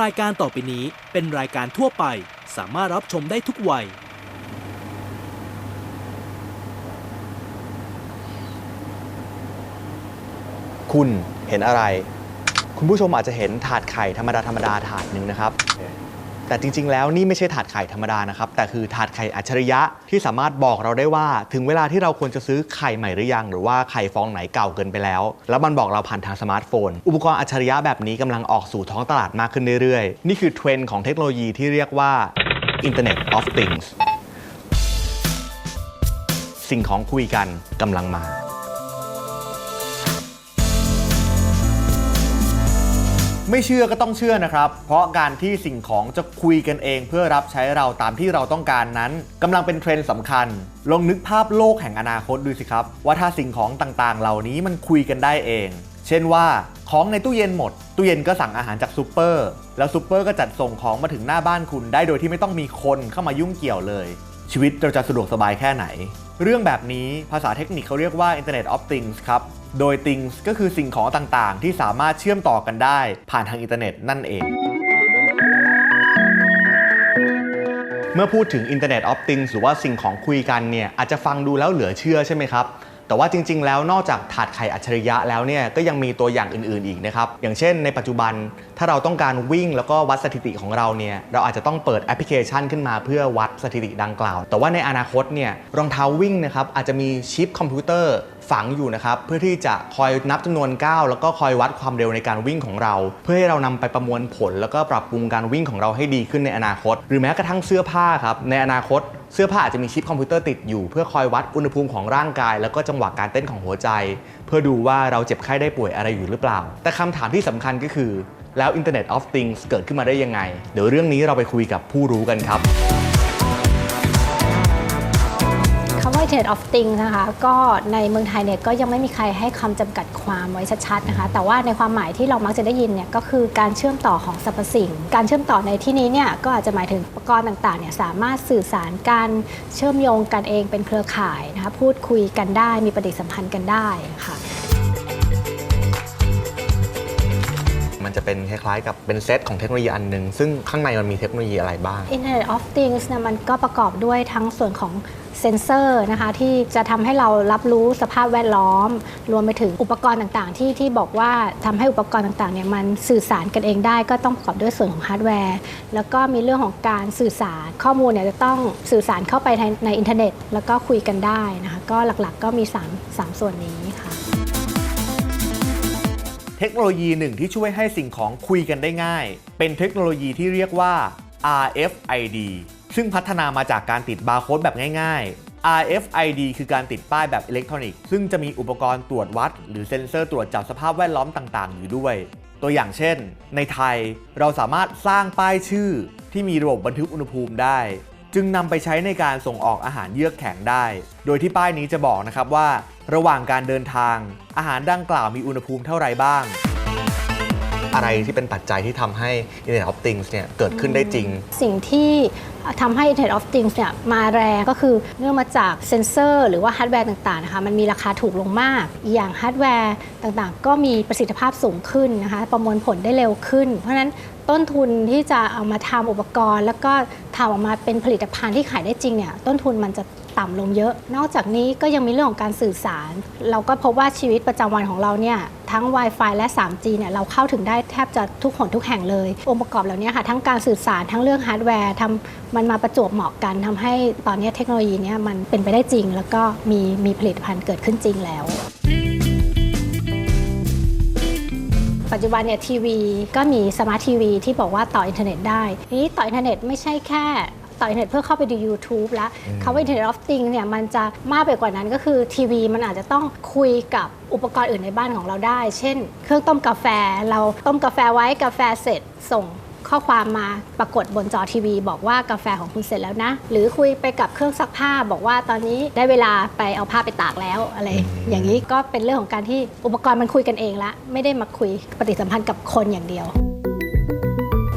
รายการต่อไปนี้เป็นรายการทั่วไป สามารถรับชมได้ทุกวัย คุณเห็นอะไร คุณผู้ชมอาจจะเห็นถาดไข่ธรรมดาธรรมดาถาดหนึ่งนะครับ แต่จริง ๆ แล้วนี่ไม่ใช่ถาดไข่ธรรมดานะครับ แต่คือถาดไข่อัจฉริยะที่สามารถบอกเราได้ว่า ถึงเวลาที่เราควรจะซื้อไข่ใหม่หรือยัง หรือว่าไข่ฟองไหนเก่าเกินไปแล้ว แล้วมันบอกเราผ่านทางสมาร์ทโฟน อุปกรณ์อัจฉริยะแบบนี้กำลังออกสู่ท้องตลาดมากขึ้นเรื่อยๆ นี่คือเทรนด์ของเทคโนโลยีที่เรียกว่า Internet of Things สิ่งของคุยกันกำลังมา ไม่เชื่อก็ต้องเชื่อนะครับ เพราะการที่สิ่งของจะคุยกันเองเพื่อรับใช้เราตามที่เราต้องการนั้นกำลังเป็นเทรนด์สำคัญ ลองนึกภาพโลกแห่งอนาคตดูสิครับ ว่าถ้าสิ่งของต่างๆ เหล่านี้มันคุยกันได้เอง เช่นว่าของในตู้เย็นหมด ตู้เย็นก็สั่งอาหารจากซูเปอร์ แล้วซูเปอร์ก็จัดส่งของมาถึงหน้าบ้านคุณได้โดยที่ไม่ต้องมีคนเข้ามายุ่งเกี่ยวเลย ชีวิตเราจะสะดวกสบายแค่ไหน เรื่องแบบนี้ภาษาเทคนิคเขาเรียกว่า Internet of Things ครับ โดย Things ก็คือสิ่งของต่างๆ ที่สามารถเชื่อมต่อกันได้ ผ่านทางอินเทอร์เน็ตนั่นเอง เมื่อพูดถึง Internet of Things หรือว่าสิ่งของคุยกันเนี่ยอาจจะฟังดูแล้วเหลือเชื่อใช่ไหมครับ แต่ว่าจริง ๆ แล้วนอกจากถาดไข่อัจฉริยะแล้วเนี่ยก็ยังมีตัวอย่างอื่นๆอีกนะครับอย่างเช่นในปัจจุบันถ้าเราต้องการวิ่งแล้วก็วัดสถิติของเราเนี่ยเราอาจจะต้องเปิดแอปพลิเคชันขึ้นมาเพื่อวัดสถิติดังกล่าว แต่ว่าในอนาคตเนี่ยรองเท้าวิ่งนะครับอาจจะมีชิปคอมพิวเตอร์ฝังอยู่นะครับเพื่อที่จะคอยนับจำนวนก้าวแล้วก็คอยวัดความเร็วในการวิ่งของเรา เพื่อให้เรานำไปประมวลผล แล้วก็ปรับปรุงการวิ่งของเราให้ดีขึ้นในอนาคต หรือแม้กระทั่งเสื้อผ้าครับในอนาคต เสื้อผ้าอาจจะมีชิปคอมพิวเตอร์ติดอยู่ เพื่อคอยวัดอุณหภูมิของร่างกาย แล้วก็จังหวะการเต้นของหัวใจ เพื่อดูว่าเราเจ็บไข้ได้ป่วยอะไรอยู่หรือเปล่า แต่คำถามที่สำคัญก็คือ แล้ว Internet of Things เกิดขึ้นมาได้ยังไง เดี๋ยวเรื่องนี้เราไปคุยกับผู้รู้กันครับ Internet of Things นะคะก็ในเมืองไทยเนี่ยก็ยังไม่มีใครให้คำจำกัดความไว้ชัดๆนะคะแต่ว่าในความหมายที่เรามักจะได้ยินเนี่ยก็คือการเชื่อมต่อของสรรพสิ่ง การเชื่อมต่อในที่นี้เนี่ยก็อาจจะหมายถึงอุปกรณ์ต่างๆเนี่ยสามารถสื่อสารกันเชื่อมโยงกันเองเป็นเครือข่ายนะคะพูดคุยกันได้มีปฏิสัมพันธ์กันได้ค่ะ มันจะเป็นคล้ายๆ กับเป็นเซตของเทคโนโลยีอันหนึ่งซึ่งข้างในมันมีเทคโนโลยีอะไรบ้าง Internet of Things เนี่ยมันก็ประกอบด้วยทั้งส่วนของเซ็นเซอร์นะคะที่จะทำให้เรารับรู้สภาพแวดล้อม รวมไปถึงอุปกรณ์ต่างๆ ที่ที่บอกว่าทำให้อุปกรณ์ต่างๆเนี่ยมันสื่อสารกันเองได้ ก็ต้องประกอบด้วยส่วนของฮาร์ดแวร์ แล้วก็มีเรื่องของการสื่อสารข้อมูลเนี่ยจะต้องสื่อสารเข้าไปในในอินเทอร์เน็ต แล้วก็คุยกันได้นะคะก็หลักๆก็มี 3 3 ส่วนนี้ค่ะ เทคโนโลยีหนึ่งที่ช่วยให้สิ่งของคุยกันได้ง่าย เป็นเทคโนโลยีที่เรียกว่า RFID ซึ่งพัฒนามาจากการติดบาร์โค้ดแบบง่าย ๆ RFID คือการติดป้ายแบบอิเล็กทรอนิกส์ซึ่งจะมีอุปกรณ์ตรวจวัด หรือเซ็นเซอร์ตรวจจับสภาพแวดล้อมต่างๆ อยู่ด้วย ตัวอย่างเช่น ในไทยเราสามารถสร้างป้ายชื่อ ที่มีระบบบันทึกอุณหภูมิได้ จึงนำไปใช้ในการส่งออกอาหารเยือกแข็งได้ โดยที่ป้ายนี้จะบอกนะครับว่า ระหว่างการเดินทาง อาหารดังกล่าวมีอุณหภูมิเท่าไรบ้าง อะไรที่เป็นปัจจัยที่ทำให้ Internet of Things เนี่ยเกิดขึ้นได้จริง สิ่งที่ทำให้ Internet of Things เนี่ยมาแรงก็คือเนื่องมาจากเซนเซอร์หรือว่าฮาร์ดแวร์ต่างๆนะคะมันมีราคาถูกลงมากอีกอย่างฮาร์ดแวร์ต่างๆ ก็มีประสิทธิภาพสูงขึ้นนะคะประมวลผลได้เร็วขึ้น เพราะฉะนั้นต้นทุนที่จะเอามาทำอุปกรณ์ แล้วก็ทำออกมาเป็นผลิตภัณฑ์ที่ขายได้จริงเนี่ยต้นทุนมันจะ ต่ำลงเยอะ นอกจากนี้ก็ยังมีเรื่องของการสื่อสาร เราก็พบว่าชีวิตประจำวันของเราเนี่ยทั้ง Wi-Fi และ 3G เนี่ยเราเข้าถึงได้แทบจะทุกหนทุกแห่งเลย องค์ประกอบเหล่านี้ค่ะทั้งการสื่อสารทั้งเรื่องฮาร์ดแวร์ทำมันมาประจวบเหมาะกันทำให้ตอนนี้เทคโนโลยีเนี้ยมันเป็นไปได้จริง แล้วก็มีมีผลิตภัณฑ์เกิดขึ้นจริงแล้วปัจจุบันเนี่ยทีวีก็มีสมาร์ททีวีที่บอกว่าต่ออินเทอร์เน็ตได้ นี้ต่ออินเทอร์เน็ตไม่ใช่แค่ ต่ออินเทอร์เน็ตเพื่อเข้าไปดู YouTube แล้วคำว่า Internet of Things เนี่ยมันจะมากไปกว่านั้นก็คือทีวีมันอาจจะต้องคุยกับอุปกรณ์อื่นในบ้านของเราได้ เช่น เครื่องต้มกาแฟ เราต้มกาแฟไว้กาแฟเสร็จส่งข้อความมาปรากฏบนจอทีวี บอกว่ากาแฟของคุณเสร็จแล้วนะ หรือคุยไปกับเครื่องซักผ้า บอกว่าตอนนี้ได้เวลาไปเอาผ้าไปตากแล้วอะไร อย่างนี้ก็เป็นเรื่องของการที่อุปกรณ์มันคุยกันเองละไม่ได้มาคุยปฏิสัมพันธ์กับคนอย่างเดียว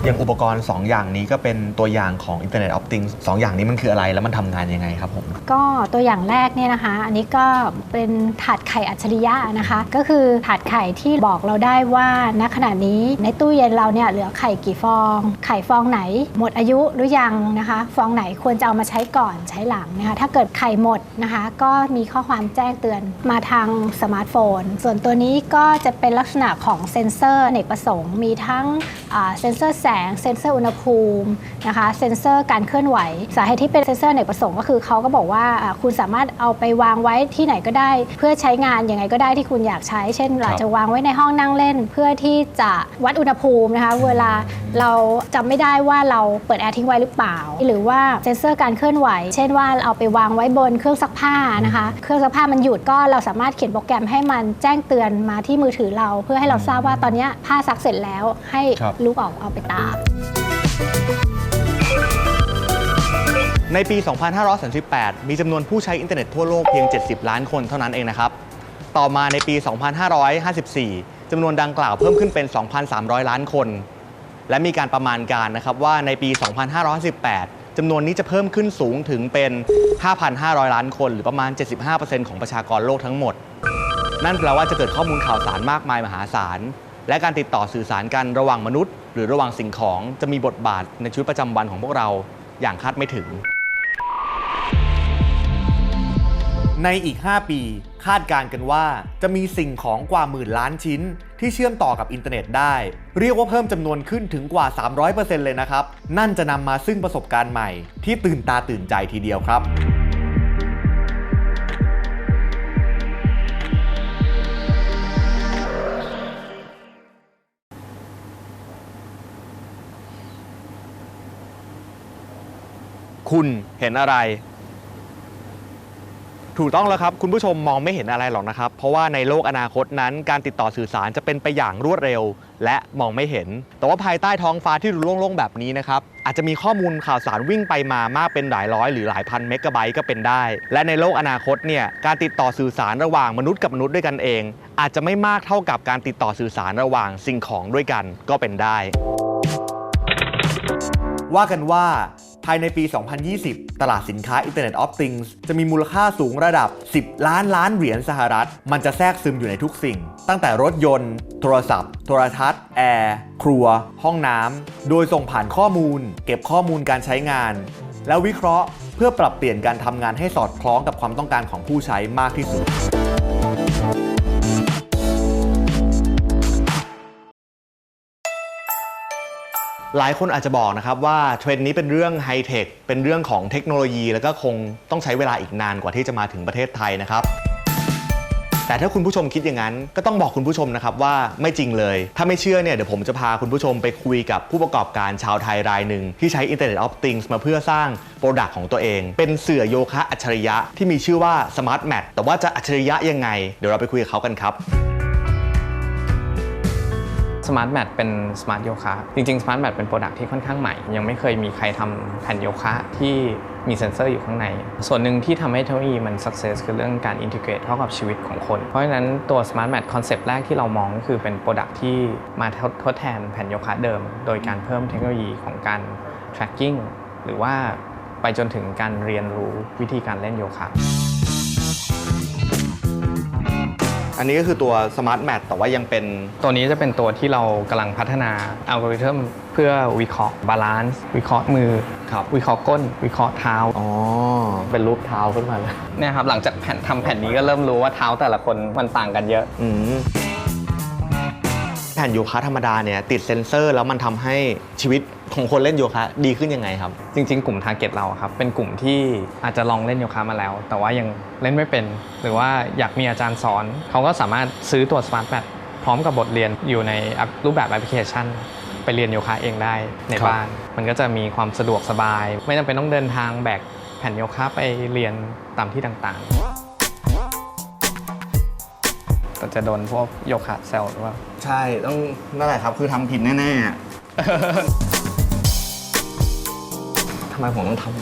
อย่างอุปกรณ์ 2 อย่างนี้ก็เป็นตัวอย่างของ Internet of Things สองอย่างนี้มันคืออะไรแล้วมันทำงานยังไงครับผม ก็ตัวอย่างแรกเนี่ยนะคะ อันนี้ก็เป็นถาดไข่อัจฉริยะนะคะ ก็คือถาดไข่ที่บอกเราได้ว่าณขณะนี้ในตู้เย็นเราเนี่ยเหลือไข่กี่ฟอง ไข่ฟองไหน หมดอายุหรือยังนะคะ ฟองไหนควรจะเอามาใช้ก่อนใช้หลังนะคะ ถ้าเกิดไข่หมดนะคะ ก็มีข้อความแจ้งเตือนมาทางสมาร์ทโฟน ส่วนตัวนี้ก็จะเป็นลักษณะของเซ็นเซอร์เนกประสงค์ มีทั้งเซ็นเซอร์แสง เซ็นเซอร์อุณหภูมินะคะ เซ็นเซอร์การเคลื่อนไหว สาเหตุที่เป็นเซ็นเซอร์อเนกประสงค์ก็คือเขาก็บอกว่าอ่าคุณสามารถเอาไปวางไว้ที่ไหนก็ได้ เพื่อใช้งานยังไงก็ได้ที่คุณอยากใช้ เช่นเราจะวางไว้ในห้องนั่งเล่น เพื่อที่จะวัดอุณหภูมินะคะ เวลาเราจำไม่ได้ว่าเราเปิดแอร์ทิ้งไว้หรือเปล่า หรือว่าเซ็นเซอร์การเคลื่อนไหว เช่นว่าเอาไปวางไว้บนเครื่องซักผ้านะคะ เครื่องซักผ้ามันหยุดก็เราสามารถเขียนโปรแกรมให้มันแจ้งเตือนมาที่มือถือเรา เพื่อให้เราทราบว่าตอนเนี้ยผ้าซักเสร็จแล้วให้ครับลูกออกเอาไปตากในปี 2538 มีจำนวนผู้ใช้อินเทอร์เน็ตทั่วโลกเพียง 70 ล้านคนเท่านั้นเองนะครับ ต่อมาในปี 2554 จำนวนดังกล่าวเพิ่มขึ้นเป็น 2,300 ล้านคน และมีการประมาณการนะครับว่าในปี 2518จำนวนนี้จะเพิ่มขึ้นสูงถึงเป็น 5,500 ล้านคน หรือประมาณ 75%ของประชากรโลกทั้งหมด นั่นแปลว่าจะเกิดข้อมูลข่าวสารมากมายมหาศาล และการติดต่อสื่อสารกันระหว่างมนุษย์ รือระหว่างสิ่งของจะมีบทบาทในชีวิตประจำวันของพวกเราอย่างคาดไม่ถึง ในอีก 5 ปี คาดการณ์กันว่าจะมีสิ่งของกว่าหมื่นล้านชิ้น ที่เชื่อมต่อกับอินเทอร์เน็ตได้ เรียกว่าเพิ่มจำนวนขึ้นถึงกว่า 300%เลยนะครับ นั่นจะนำมาซึ่งประสบการณ์ใหม่ ที่ตื่นตาตื่นใจทีเดียวครับ คุณเห็นอะไร ถูกต้องแล้วครับ คุณผู้ชมมองไม่เห็นอะไรหรอกนะครับ เพราะว่าในโลกอนาคตนั้น การติดต่อสื่อสารจะเป็นไปอย่างรวดเร็ว และมองไม่เห็น แต่ว่าภายใต้ท้องฟ้าที่ดูโล่งๆแบบนี้นะครับอาจจะมีข้อมูลข่าวสารวิ่งไปมามากเป็นหลายร้อยหรือหลายพันเมกะไบต์ก็เป็นได้ และในโลกอนาคตเนี่ยการติดต่อสื่อสารระหว่างมนุษย์กับมนุษย์ด้วยกันเอง อาจจะไม่มากเท่ากับการติดต่อสื่อสารระหว่างสิ่งของด้วยกันก็เป็นได้ว่ากันว่า ภายในปี 2020 ตลาดสินค้า Internet of Things จะมีมูลค่าสูงระดับ 10 ล้านล้านเหรียญสหรัฐ มันจะแทรกซึมอยู่ในทุกสิ่ง ตั้งแต่รถยนต์ โทรศัพท์ โทรทัศน์ แอร์ ครัว ห้องน้ำ โดยส่งผ่านข้อมูล เก็บข้อมูลการใช้งาน แล้ววิเคราะห์เพื่อปรับเปลี่ยนการทำงานให้สอดคล้องกับความต้องการของผู้ใช้มากที่สุด หลายคนอาจจะบอกนะครับว่าเทรนด์นี้เป็นเรื่องไฮเทค เป็นเรื่องของเทคโนโลยี แล้วก็คงต้องใช้เวลาอีกนานกว่าที่จะมาถึงประเทศไทยนะครับ แต่ถ้าคุณผู้ชมคิดอย่างนั้น ก็ต้องบอกคุณผู้ชมนะครับว่าไม่จริงเลย ถ้าไม่เชื่อเนี่ยเดี๋ยวผมจะพาคุณผู้ชมไปคุยกับผู้ประกอบการชาวไทยรายหนึ่งที่ใช้ Internet of Things มาเพื่อสร้างโปรดักต์ของตัวเอง เป็นเสื่อโยคะอัจฉริยะที่มีชื่อว่า Smart Mat แต่ว่าจะอัจฉริยะยังไง เดี๋ยวเราไปคุยกับเขากันครับ Smart Mat เป็น Smart Yoga จริงๆ Smart Mat เป็นโปรดักที่ค่อนข้างใหม่ ยังไม่เคยมีใครทำแผ่นโยคะที่มีเซ็นเซอร์อยู่ข้างใน ส่วนหนึ่งที่ทำให้เทคโนโลยีมัน success คือเรื่องการ integrate เข้ากับชีวิตของคน เพราะฉะนั้นตัว Smart Mat คอนเซปต์แรกที่เรามองก็คือเป็นโปรดักที่มาทดทดแทนแผ่นโยคะเดิม โดยการเพิ่มเทคโนโลยีของการ tracking หรือว่าไปจนถึงการเรียนรู้วิธีการเล่นโยคะ อันนี้ก็คือตัว Smart Mat แต่ว่ายังเป็น ตัวนี้จะเป็นตัวที่เรากำลังพัฒนาอัลกอริทึมเพื่อวิเคราะห์บาลานซ์วิเคราะห์มือครับ วิเคราะห์ก้น วิเคราะห์เท้าอ๋อ เป็นรูปเท้าขึ้นมาเลย เนี่ยครับหลังจากแผ่นทำแผ่นนี้ก็เริ่มรู้ว่าเท้าแต่ละคนมันต่างกันเยอะ อืมแผ่นโยคะธรรมดาเนี่ยติดเซ็นเซอร์แล้วมันทำให้ชีวิตของคนเล่นโยคะดีขึ้นยังไงครับ จริง ๆ กลุ่มทาร์เก็ตเราครับเป็นกลุ่มที่อาจจะลองเล่นโยคะมาแล้ว แต่ว่ายังเล่นไม่เป็น หรือว่าอยากมีอาจารย์สอน เขาก็สามารถซื้อตัว Smart Mat พร้อมกับบทเรียนอยู่ในแอปรูปแบบแอปพลิเคชัน ไปเรียนโยคะเองได้ในครับบ้าน มันก็จะมีความสะดวกสบาย ไม่จำเป็นต้องเดินทางแบกแผ่นโยคะไปเรียนตามที่ต่างๆ แต่จะโดนพวกโยคะแซลหรือว่า ใช่ต้องนั่นแหละครับ คือทำผิดแน่ๆทำไมผมต้องทำ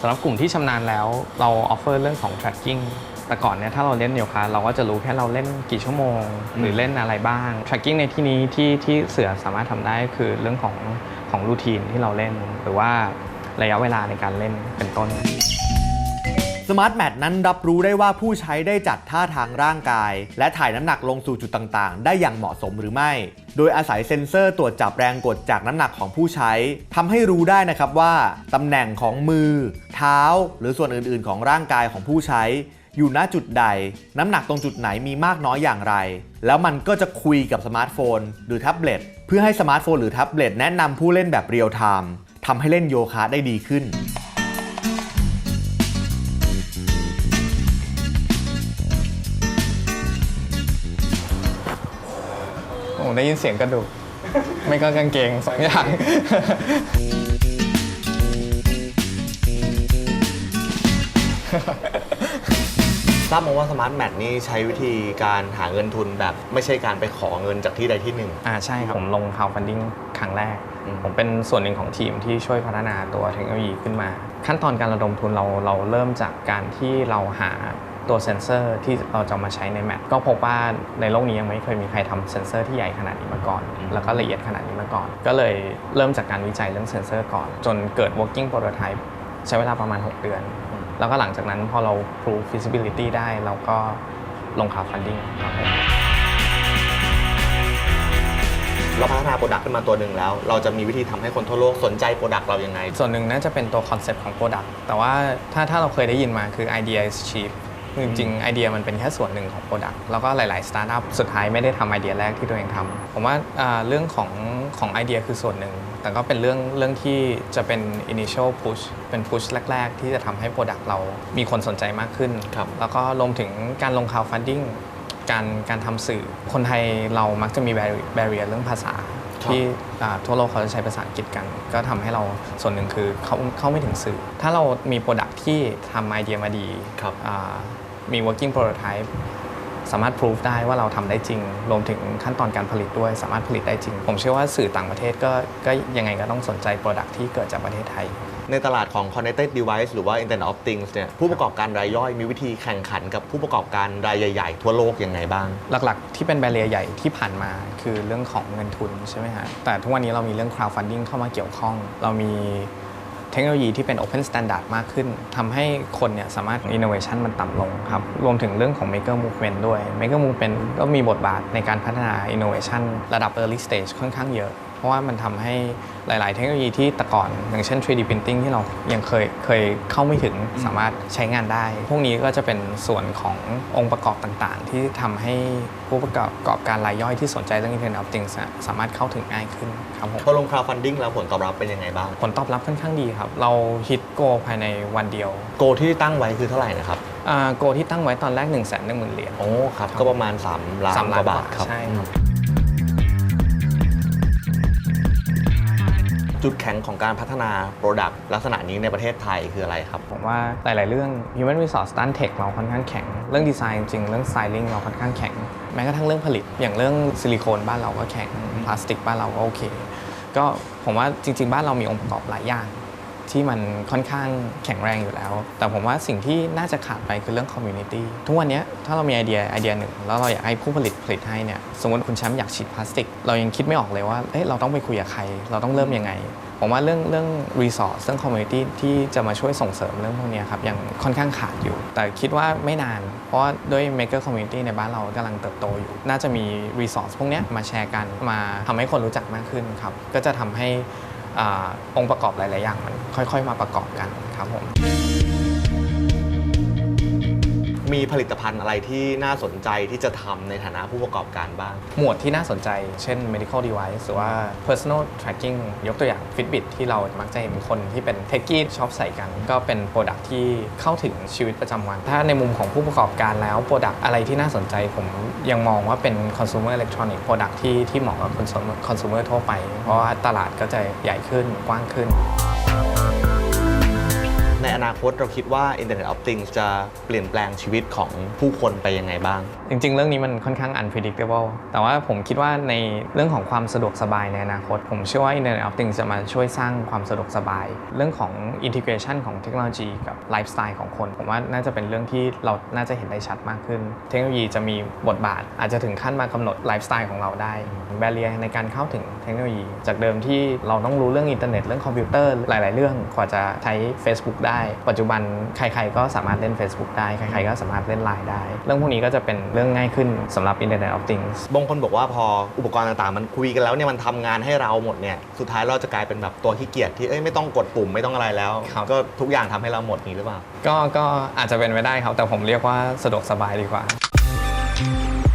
สำหรับกลุ่มที่ชำนาญแล้วเราออฟเฟอร์เรื่องของ tracking แต่ก่อนเนี่ยถ้าเราเล่นโยคะเราก็จะรู้แค่เราเล่นกี่ชั่วโมง หรือเล่นอะไรบ้าง tracking ในที่นี้ที่ที่เสือสามารถทำได้คือเรื่องของของรูทีนที่เราเล่น หรือว่าระยะเวลาในการเล่นเป็นต้น สมาร์ทแมทนั้นรับรู้ได้ว่าผู้ใช้ได้จัดท่าทางร่างกาย และถ่ายน้ำหนักลงสู่จุดต่างๆ ได้อย่างเหมาะสมหรือไม่ โดยอาศัยเซ็นเซอร์ตรวจจับแรงกดจากน้ำหนักของผู้ใช้ทำให้รู้ได้นะครับว่าตำแหน่งของมือ เท้า หรือส่วนอื่นๆ ของร่างกายของผู้ใช้ อยู่ณจุดใด น้ำหนักตรงจุดไหนมีมากน้อยอย่างไร แล้วมันก็จะคุยกับสมาร์ทโฟน หรือแท็บเล็ตเพื่อให้สมาร์ทโฟนหรือแท็บเล็ตแนะนำผู้เล่นแบบเรียลไทม์ทำให้เล่นโยคะได้ดีขึ้น ได้ยินเสียงกระดูก ไม่ก็กางเกงสองอย่าง ทราบมาว่าสมาร์ทแมทนี่ใช้วิธีการหาเงินทุนแบบ ไม่ใช่การไปขอเงินจากที่ใดที่หนึ่ง อ่าใช่ครับ ผมลง crowdfunding ครั้งแรก อืม ผมเป็นส่วนหนึ่งของทีมที่ช่วยพัฒนาตัวเทคโนโลยีขึ้นมา ขั้นตอนการระดมทุนเราเราเริ่มจากการที่เราหา ตัวเซ็นเซอร์ที่เราจะมาใช้ในแมปก็พบว่าในโลกนี้ยังไม่เคยมีใครทำเซ็นเซอร์ที่ใหญ่ขนาดนี้มาก่อน แล้วก็ละเอียดขนาดนี้มาก่อน ก็เลยเริ่มจากการวิจัยเรื่องเซ็นเซอร์ก่อน จนเกิด working prototype ใช้เวลาประมาณ 6 เดือน แล้วก็หลังจากนั้นพอเรา prove feasibility ได้เราก็ลง crowdfunding ครับผมเราพัฒนาโปรดักต์ขึ้นมาตัวหนึ่งแล้ว เราจะมีวิธีทำให้คนทั่วโลกสนใจโปรดักต์เรายังไง ส่วนหนึ่งน่าจะเป็นตัวคอนเซปต์ของ Product แต่ว่าถ้าถ้าเราเคยได้ยินมาคือ idea is cheap คือจริงๆไอเดียมันเป็นแค่ส่วนหนึ่งของ Product แล้วก็หลาย ๆ สตาร์ทอัพสุดท้ายไม่ได้ทำไอเดียแรกที่ตัวเองทำผมว่าอ่าเรื่องของของไอเดียคือส่วนหนึ่ง แต่ก็เป็นเรื่องเรื่องที่จะเป็น initial push เป็น push แรก ๆ ที่จะทำให้ Product เรามีคนสนใจมากขึ้นครับแล้วก็รวมถึงการลง crowdfunding การการทำสื่อ คนไทยเรามักจะมี barrier เรื่องภาษาที่อ่าทั่วโลกเขาจะใช้ภาษาอังกฤษกัน ก็ทำให้เราส่วนหนึ่งคือเขาเข้าไม่ถึงสื่อ ถ้าเรามีโปรดักที่ทำไอเดียมาดีครับอ่า มี working prototype สามารถ prove ได้ว่าเราทำได้จริง รวมถึงขั้นตอนการผลิตด้วย สามารถผลิตได้จริง ผมเชื่อว่าสื่อต่างประเทศก็ก็ยังไงก็ต้องสนใจโปรดักที่เกิดจากประเทศไทย ในตลาดของ connected device หรือว่า internet of things เนี่ยผู้ประกอบการรายย่อยมีวิธีแข่งขันกับผู้ประกอบการรายใหญ่ๆ ทั่วโลกยังไงบ้าง หลักๆ ที่เป็นแบเรียใหญ่ที่ผ่านมาคือเรื่องของเงินทุนใช่ไหมฮะแต่ทุกวันนี้เรามีเรื่อง crowdfunding เข้ามาเกี่ยวข้อง เรามี เทคโนโลยีที่เป็น open standard มากขึ้นทำให้คนเนี่ยสามารถ innovation มันต่ำลงครับ รวมถึงเรื่องของ maker movement ด้วย maker movement ก็มีบทบาทในการพัฒนา innovation ระดับ early stage ค่อนข้างเยอะ เพราะว่ามันทำให้หลาย ๆ เทคโนโลยีที่แต่ก่อน อย่างเช่น 3D printing ที่เรายังเคยเคยเข้าไม่ถึงสามารถใช้งานได้ พวกนี้ก็จะเป็นส่วนขององค์ประกอบต่าง ๆ ที่ทำให้ผู้ประกอบการรายย่อยที่สนใจเรื่อง Internet of Things อะสามารถเข้าถึงง่ายขึ้นครับผมพอลง crowdfunding แล้วผลตอบรับเป็นยังไงบ้าง ผลตอบรับค่อนข้างดีครับ เราฮิตโกภายในวันเดียว โกที่ตั้งไว้คือเท่าไหร่นะครับโกที่ตั้งไว้ตอนแรก1 1 0 0 0 0เหรียญโอ้ครับก็ประมาณ3ล้านสามกล้านว่าบาทกว่าครับใช่ครับ จุดแข็งของการพัฒนา Product ลักษณะนี้ในประเทศไทยคืออะไรครับ ผมว่าหลาย ๆ เรื่อง Human Resource ด้านเทคเราค่อนข้างแข็ง เรื่องดีไซน์จริง เรื่อง Styling เราค่อนข้างแข็ง แม้กระทั่งเรื่องผลิต อย่างเรื่องซิลิโคนบ้านเราก็แข็ง พลาสติกบ้านเราก็โอเค ก็ผมว่าจริง ๆ บ้านเรามีองค์ประกอบหลายอย่าง ที่มันค่อนข้างแข็งแรงอยู่แล้ว แต่ผมว่าสิ่งที่น่าจะขาดไปคือเรื่องคอมมูนิตี้ทุกวันนี้ถ้าเรามีไอเดียไอเดียหนึ่ง แล้วเราอยากให้ผู้ผลิตผลิตให้เนี่ยสมมติคุณแชมป์อยากฉีดพลาสติก เรายังคิดไม่ออกเลยว่าเอ๊ะเราต้องไปคุยกับใคร เราต้องเริ่มยังไง ผมว่าเรื่องเรื่องรีสอร์ทเรื่องคอมมูนิตี้ที่จะมาช่วยส่งเสริมเรื่องพวกนี้ครับยังค่อนข้างขาดอยู่ แต่คิดว่าไม่นาน เพราะด้วย maker community ในบ้านเรากำลังเติบโตอยู่ น่าจะมีรีสอร์ทพวกนี้มาแชร์กันมาทำให้คนรู้จักมากขึ้นครับก็จะทำให้ อองค์ประกอบหลาย ๆ อย่างมันค่อย ๆ มาประกอบกันครับผม มีผลิตภัณฑ์อะไรที่น่าสนใจที่จะทำในฐานะผู้ประกอบการบ้าง หมวดที่น่าสนใจเช่น medical device หรือว่า personal tracking ยกตัวอย่าง Fitbit ที่เรามักจะเห็นคนที่เป็นเทคกี้ชอบใส่กัน ก็เป็น Product ที่เข้าถึงชีวิตประจำวัน ถ้าในมุมของผู้ประกอบการแล้ว Product อะไรที่น่าสนใจผมยังมองว่าเป็น consumer electronic product ที่ที่เหมาะกับ consumer ทั่วไป เพราะว่าตลาดก็จะใหญ่ขึ้นกว้างขึ้น อนาคตเราคิดว่า Internet of Things จะเปลี่ยนแปลงชีวิตของผู้คนไปยังไงบ้าง จริง ๆ เรื่องนี้มันค่อนข้าง unpredictable แต่ว่าผมคิดว่าในเรื่องของความสะดวกสบายในอนาคต ผมเชื่อว่า Internet of Things จะมาช่วยสร้างความสะดวกสบาย เรื่องของ integration ของเทคโนโลยีกับไลฟ์สไตล์ของคน ผมว่าน่าจะเป็นเรื่องที่เราน่าจะเห็นได้ชัดมากขึ้น เทคโนโลยีจะมีบทบาท อาจจะถึงขั้นมากำหนดไลฟ์สไตล์ของเราได้แบเรียในการเข้าถึงเทคโนโลยี จากเดิมที่เราต้องรู้เรื่องอินเทอร์เน็ตเรื่องคอมพิวเตอร์หลาย ๆ เรื่องกว่าจะใช้ Facebook ได้ปัจจุบันใครๆก็สามารถเล่น Facebook ได้ ใครๆก็สามารถเล่น Line ได้ เรื่องพวกนี้ก็จะเป็นเรื่องง่ายขึ้นสำหรับ Internet of Things บางคนบอกว่าพออุปกรณ์ต่างๆ มันคุยกันแล้วเนี่ยมันทำงานให้เราหมดเนี่ยสุดท้ายเราจะกลายเป็นแบบตัวขี้เกียจที่เอ้ยไม่ต้องกดปุ่มไม่ต้องอะไรแล้วครับก็ทุกอย่างทำให้เราหมดนี้หรือเปล่าก็ก็อาจจะเป็นไปได้ครับแต่ผมเรียกว่าสะดวกสบายดีกว่า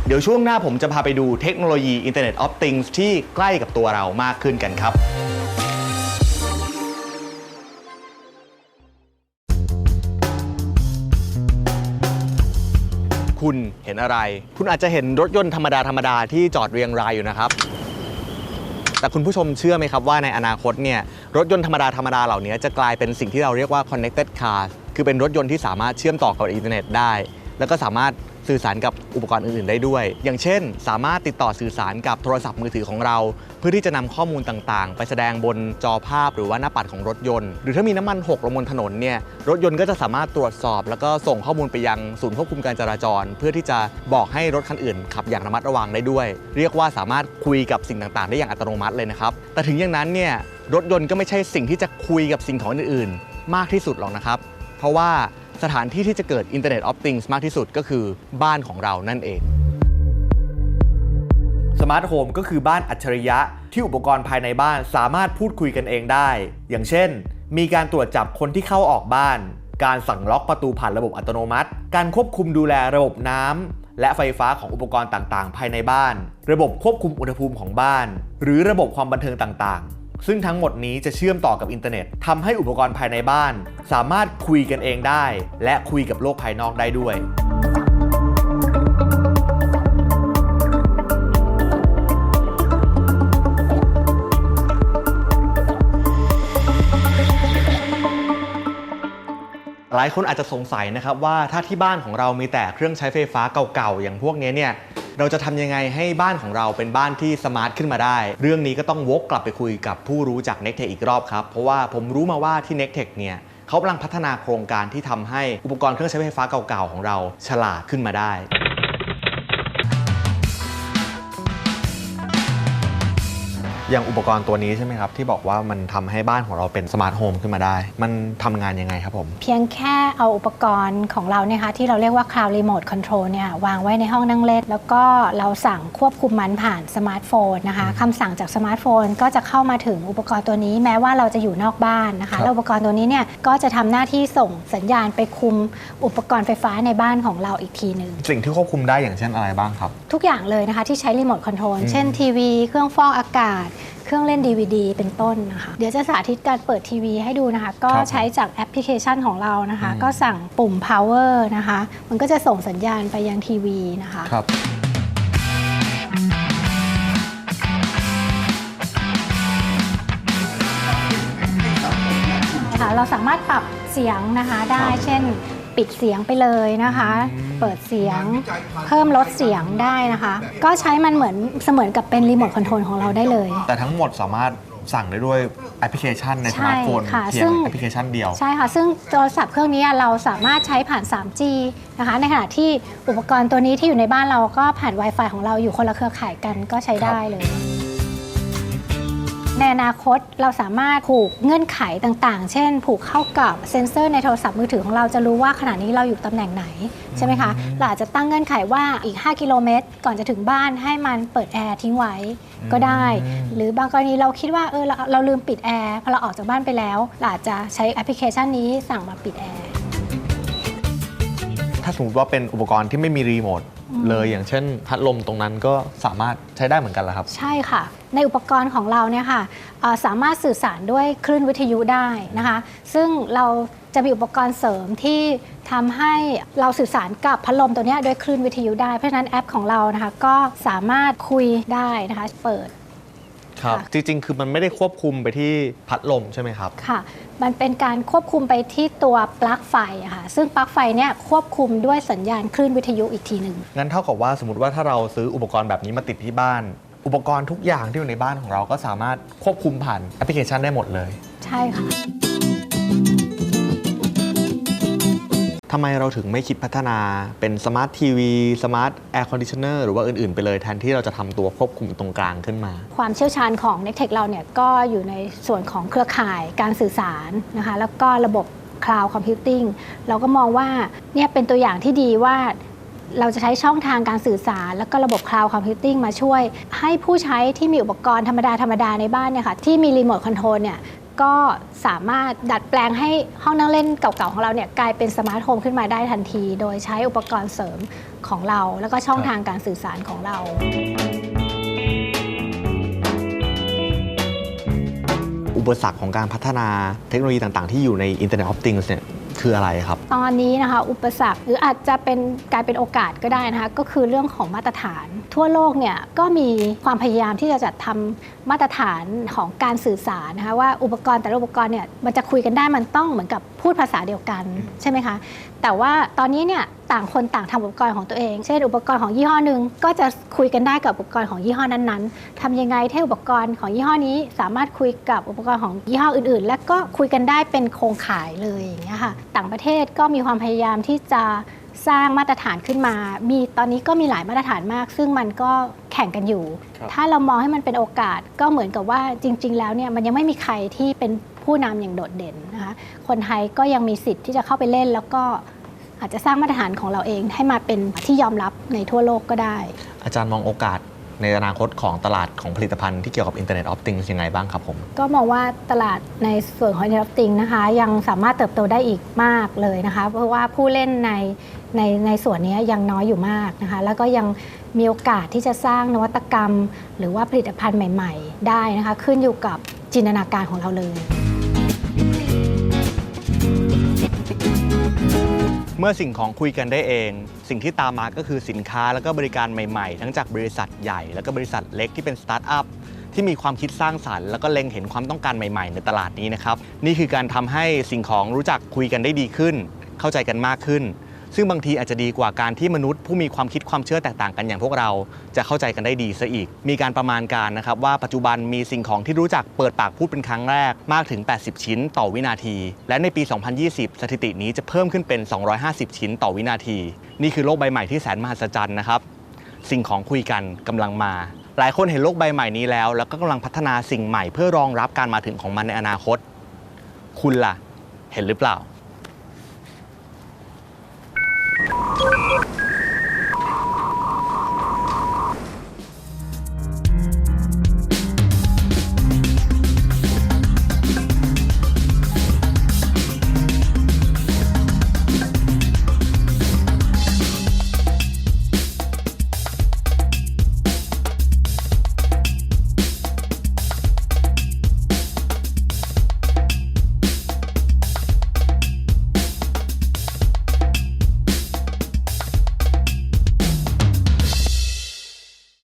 เดี๋ยวช่วงหน้าผมจะพาไปดูเทคโนโลยี Internet of Things ที่ใกล้กับตัวเรามากขึ้นกันครับ คุณเห็นอะไร คุณอาจจะเห็นรถยนต์ธรรมดาธรรมดาที่จอดเรียงรายอยู่นะครับ แต่คุณผู้ชมเชื่อไหมครับว่าในอนาคตเนี่ยรถยนต์ธรรมดาธรรมดาเหล่านี้จะกลายเป็นสิ่งที่เราเรียกว่า connected car คือเป็นรถยนต์ที่สามารถเชื่อมต่อกับอินเทอร์เน็ตได้ แล้วก็สามารถ สื่อสารกับอุปกรณ์อื่น ๆ ได้ด้วย อย่างเช่น สามารถติดต่อสื่อสารกับโทรศัพท์มือถือของเรา เพื่อที่จะนำข้อมูลต่าง ๆ ไปแสดงบนจอภาพหรือว่าหน้าปัดของรถยนต์ หรือถ้ามีน้ำมันหกลงบนถนนเนี่ย รถยนต์ก็จะสามารถตรวจสอบ แล้วก็ส่งข้อมูลไปยังศูนย์ควบคุมการจราจร เพื่อที่จะบอกให้รถคันอื่นขับอย่างระมัดระวังได้ด้วย เรียกว่าสามารถคุยกับสิ่งต่าง ๆ ได้อย่างอัตโนมัติเลยนะครับ แต่ถึงอย่างนั้นเนี่ย รถยนต์ก็ไม่ใช่สิ่งที่จะคุยกับสิ่งของอื่น ๆ มากที่สุดหรอกนะครับ เพราะว่า สถานที่ที่จะเกิด Internet of Things มากที่สุดก็คือบ้านของเรานั่นเองสมาร์ทโฮมก็คือบ้านอัจฉริยะ ที่อุปกรณ์ภายในบ้านสามารถพูดคุยกันเองได้ อย่างเช่น มีการตรวจจับคนที่เข้าออกบ้าน การสั่งล็อกประตูผ่านระบบอัตโนมัติ การควบคุมดูแลระบบน้ำและไฟฟ้าของอุปกรณ์ต่างๆ ภายในบ้าน ระบบควบคุมอุณหภูมิของบ้าน หรือระบบความบันเทิงต่างๆ ซึ่งทั้งหมดนี้จะเชื่อมต่อกับอินเทอร์เน็ตทำให้อุปกรณ์ภายในบ้าน สามารถคุยกันเองได้ และคุยกับโลกภายนอกได้ด้วยหลายคนอาจจะสงสัยนะครับว่าถ้าที่บ้านของเรามีแต่เครื่องใช้ไฟฟ้าเก่าๆ อย่างพวกนี้เนี่ย เราจะทำยังไงให้บ้านของเราเป็นบ้านที่สมาร์ทขึ้นมาได้ เรื่องนี้ก็ต้องวกกลับไปคุยกับผู้รู้จาก n e c t e c h อีกรอบครับ เพราะว่าผมรู้มาว่าที่ n e c t e c h เนี่ยเขากำลังพัฒนาโครงการที่ทำให้อุปกรณ์เครื่องใช้ไฟฟ้าเก่าๆของเราฉลาดขึ้นมาได้ อย่างอุปกรณ์ตัวนี้ใช่ไหมครับ ที่บอกว่ามันทำให้บ้านของเราเป็นสมาร์ทโฮมขึ้นมาได้ มันทำงานยังไงครับผม เพียงแค่เอาอุปกรณ์ของเราเนี่ยค่ะที่เราเรียกว่า Cloud Remote Control เนี่ยวางไว้ในห้องนั่งเล่น แล้วก็เราสั่งควบคุมมันผ่านสมาร์ทโฟนนะคะคำสั่งจากสมาร์ทโฟนก็จะเข้ามาถึงอุปกรณ์ตัวนี้แม้ว่าเราจะอยู่นอกบ้านนะครัคะบ แล้วอุปกรณ์ตัวนี้เนี่ยก็จะทำหน้าที่ส่งสัญญาณไปคุมอุปกรณ์ไฟฟ้าในบ้านของเราอีกทีหนึ่ง สิ่งที่ควบคุมได้อย่างเช่นอะไรบ้างครับ ทุกอย่างเลยนะคะที่ใช้รีโมทคอนโทรล เช่นทีวี เครื่องฟอกอากาศ เครื่องเล่น DVD เป็นต้นนะคะ เดี๋ยวจะสาธิตการเปิดทีวีให้ดูนะคะ ก็ครับใช้จากแอปพลิเคชันของเรานะคะอืมก็สั่งปุ่ม power นะคะ มันก็จะส่งสัญญาณไปยังทีวีนะคะครับค่ะเราสามารถปรับเสียงนะคะได้ครับเช่น ปิดเสียงไปเลยนะคะ เปิดเสียงเพิ่มลดเสียงได้นะคะ ก็ใช้มันเหมือนเสมือนกับเป็นรีโมทคอนโทรลของเราได้เลย แต่ทั้งหมดสามารถสั่งได้ด้วยแอปพลิเคชันในสมาร์ทโฟนใช่ค่ะเพียซึ่งงแอปพลิเคชันเดียว ใช่ค่ะ ซึ่งโทรศัพท์เครื่องนี้เราสามารถใช้ผ่าน 3G นะคะ ในขณะที่อุปกรณ์ตัวนี้ที่อยู่ในบ้านเราก็ผ่าน Wi-Fi ของเราอยู่คนละเครือข่ายกันก็ใช้ได้เลย ในอนาคตเราสามารถผูกเงื่อนไขต่างๆ เช่น ผูกเข้ากับเซ็นเซอร์ในโทรศัพท์มือถือของเราจะรู้ว่าขณะนี้เราอยู่ตำแหน่งไหนใช่ไหมคะเราอาจจะตั้งเงื่อนไขว่าอีก 5 กิโลเมตร ก่อนจะถึงบ้านให้มันเปิดแอร์ทิ้งไว้ก็ได้ หรือบางกรณีเราคิดว่าเออเราเราลืมปิดแอร์พอเราออกจากบ้านไปแล้วเราอาจจะใช้แอปพลิเคชันนี้สั่งมาปิดแอร์ถ้าสมมติว่าเป็นอุปกรณ์ที่ไม่มีรีโมท เลยอย่างเช่น พัดลมตรงนั้นก็สามารถใช้ได้เหมือนกันเหรอครับ ใช่ค่ะ ในอุปกรณ์ของเราเนี่ยค่ะสามารถสื่อสารด้วยคลื่นวิทยุได้นะคะ ซึ่งเราจะมีอุปกรณ์เสริมที่ทำให้เราสื่อสารกับพัดลมตัวนี้ด้วยคลื่นวิทยุได้เพราะฉะนั้นแอปของเรานะคะก็สามารถคุยได้นะคะ เปิด ครับค่ะจริง ๆ คือมันไม่ได้ควบคุมไปที่พัดลมใช่ไหมครับ ค่ะ มันเป็นการควบคุมไปที่ตัวปลั๊กไฟอะค่ะ ซึ่งปลั๊กไฟเนี่ยควบคุมด้วยสัญญาณคลื่นวิทยุอีกทีหนึ่ง งั้นเท่ากับว่าสมมติว่าถ้าเราซื้ออุปกรณ์แบบนี้มาติดที่บ้าน อุปกรณ์ทุกอย่างที่อยู่ในบ้านของเราก็สามารถควบคุมผ่านแอปพลิเคชันได้หมดเลย ใช่ค่ะ ทำไมเราถึงไม่คิดพัฒนาเป็นสมาร์ททีวีสมาร์ทแอร์คอนดิชเนอร์หรือว่าอื่น ๆ ไปเลยแทนที่เราจะทำตัวควบคุมตรงกลางขึ้นมา ความเชี่ยวชาญของ n e c t e c h เราเนี่ยก็อยู่ในส่วนของเครือข่ายการสื่อสารนะคะแล้วก็ระบบ Cloud Computing เราก็มองว่าเนี่ยเป็นตัวอย่างที่ดีว่าเราจะใช้ช่องทางการสื่อสาร แล้วก็ระบบ Cloud Computing มาช่วย ให้ผู้ใช้ที่มีอุปกรณ์ธรรมดา ธรรมดาในบ้านเนี่ยค่ะที่มีรีโมทคอนโทรลเนี่ย ก็สามารถดัดแปลงให้ห้องนั่งเล่นเก่าๆของเราเนี่ยกลายเป็นสมาร์ทโฮมขึ้นมาได้ทันที โดยใช้อุปกรณ์เสริมของเรา แล้วก็ช่องทางการสื่อสารของเราอุปสรรคของการพัฒนาเทคโนโลยีต่าง ๆ ที่อยู่ใน Internet of Things เนี่ย คืออะไรครับ ตอนนี้นะคะ อุปสรรคหรืออาจจะเป็นกลายเป็นโอกาสก็ได้นะคะ ก็คือเรื่องของมาตรฐาน ทั่วโลกเนี่ยก็มีความพยายามที่จะจัดทำมาตรฐานของการสื่อสารนะคะว่าอุปกรณ์แต่ละอุปกรณ์เนี่ยมันจะคุยกันได้มันต้องเหมือนกับพูดภาษาเดียวกันใช่ไหมคะแต่ว่าตอนนี้เนี่ยต่างคนต่างทำอุปกรณ์ของตัวเอง เช่นอุปกรณ์ของยี่ห้อหนึ่งก็จะคุยกันได้กับอุปกรณ์ของยี่ห้อนั้นๆทำยังไงให้อุปกรณ์ของยี่ห้อนี้ สามารถคุยกับอุปกรณ์ของยี่ห้ออื่น ๆ และก็คุยกันได้เป็นโครงข่ายเลยอย่างเงี้ยค่ะ ต่างประเทศก็มีความพยายามที่จะสร้างมาตรฐานขึ้นมา มีตอนนี้ก็มีหลายมาตรฐานมาก ซึ่งมันก็แข่งกันอยู่ครับถ้าเรามองให้มันเป็นโอกาสก็เหมือนกับว่าจริง ๆ แล้วเนี่ยมันยังไม่มีใครที่เป็นผู้นำอย่างโดดเด่นนะคะ คนไทยก็ยังมีสิทธิ์ที่จะเข้าไปเล่นแล้วก็ อาจจะสร้างมาตรฐานของเราเอง ให้มาเป็นที่ยอมรับในทั่วโลกก็ได้ อาจารย์มองโอกาสในอนาคตของตลาดของผลิตภัณฑ์ที่เกี่ยวกับ Internet of Things ยังไงบ้างครับผม ก็มองว่าตลาดในส่วนของ Internet of Things นะคะ ยังสามารถเติบโตได้อีกมากเลยนะคะ เพราะว่าผู้เล่นในในในส่วนนี้ยังน้อยอยู่มากนะคะ แล้วก็ยังมีโอกาสที่จะสร้างนวัตกรรม หรือว่าผลิตภัณฑ์ใหม่ ๆ ได้นะคะ ขึ้นอยู่กับจินตนาการของเราเลย มื่อสิ่งของคุยกันได้เอง สิ่งที่ตามมาก็คือสินค้าแล้วก็บริการใหม่ๆ ทั้งจากบริษัทใหญ่ แล้วก็บริษัทเล็กที่เป็นสตาร์ทอัพที่มีความคิดสร้างสรรค์แล้วก็เล็งเห็นความต้องการใหม่ๆ ในตลาดนี้นะครับ นี่คือการทำให้สิ่งของรู้จักคุยกันได้ดีขึ้น เข้าใจกันมากขึ้น ซึ่งบางทีอาจจะดีกว่าการที่มนุษย์ผู้มีความคิดความเชื่อแตกต่างกันอย่างพวกเราจะเข้าใจกันได้ดีซะอีก มีการประมาณการนะครับว่าปัจจุบันมีสิ่งของที่รู้จักเปิดปากพูดเป็นครั้งแรกมากถึง 80 ชิ้นต่อวินาที และในปี 2020 สถิตินี้จะเพิ่มขึ้นเป็น 250 ชิ้นต่อวินาที นี่คือโลกใบใหม่ที่แสนมหัศจรรย์นะครับสิ่งของคุยกันกำลังมาหลายคนเห็นโลกใบใหม่นี้แล้ว แล้วก็กำลังพัฒนาสิ่งใหม่เพื่อรองรับการมาถึงของมันในอนาคต คุณล่ะ เห็นหรือเปล่า